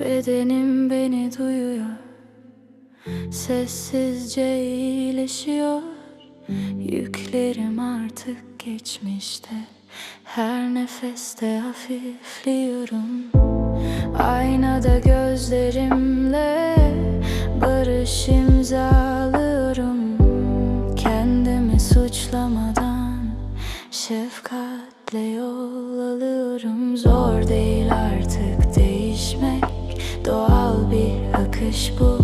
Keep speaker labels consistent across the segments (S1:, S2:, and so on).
S1: Bedenim beni duyuyor. Sessizce iyileşiyor. Yüklerim artık geçmişte. Her nefeste hafifliyorum. Aynada gözlerimle Barış imzalıyorum Şefkatle yol alıyorum. Zor değil artık değişmek. Doğal bir akış bu.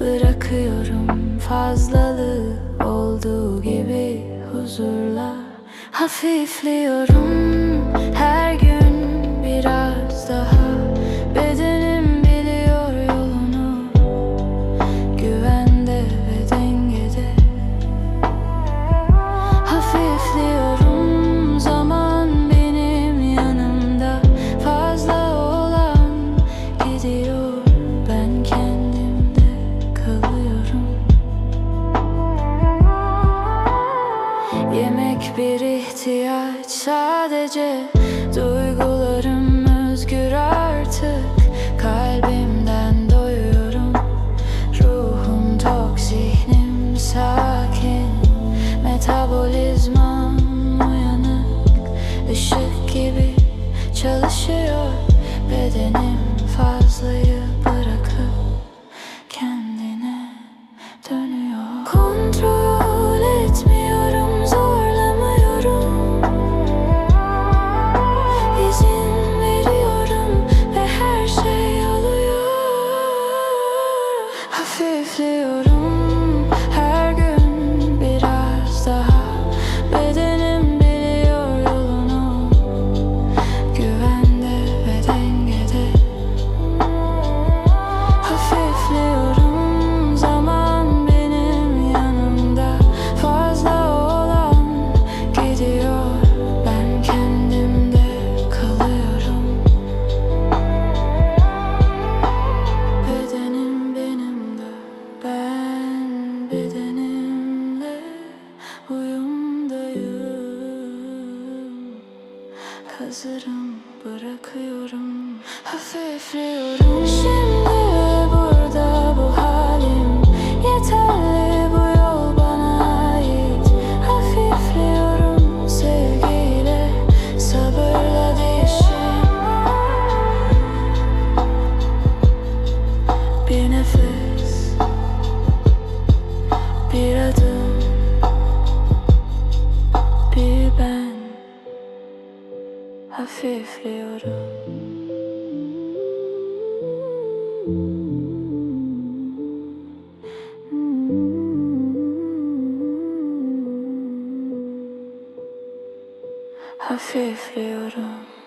S1: Bırakıyorum fazlalığı. Olduğu gibi huzurla Hafifliyorum. Her ihtiyaç. Sadece Duygularım özgür artık. Kalbimden doyuyorum. Ruhum tok, zihnim sakin. Metabolizmam uyanık. Işık gibi çalışıyor. Bedenim fazlayı bırakıp Hafifliyorum Hazırım bırakıyorum Hafifliyorum hafifliyorum. Hafifliyorum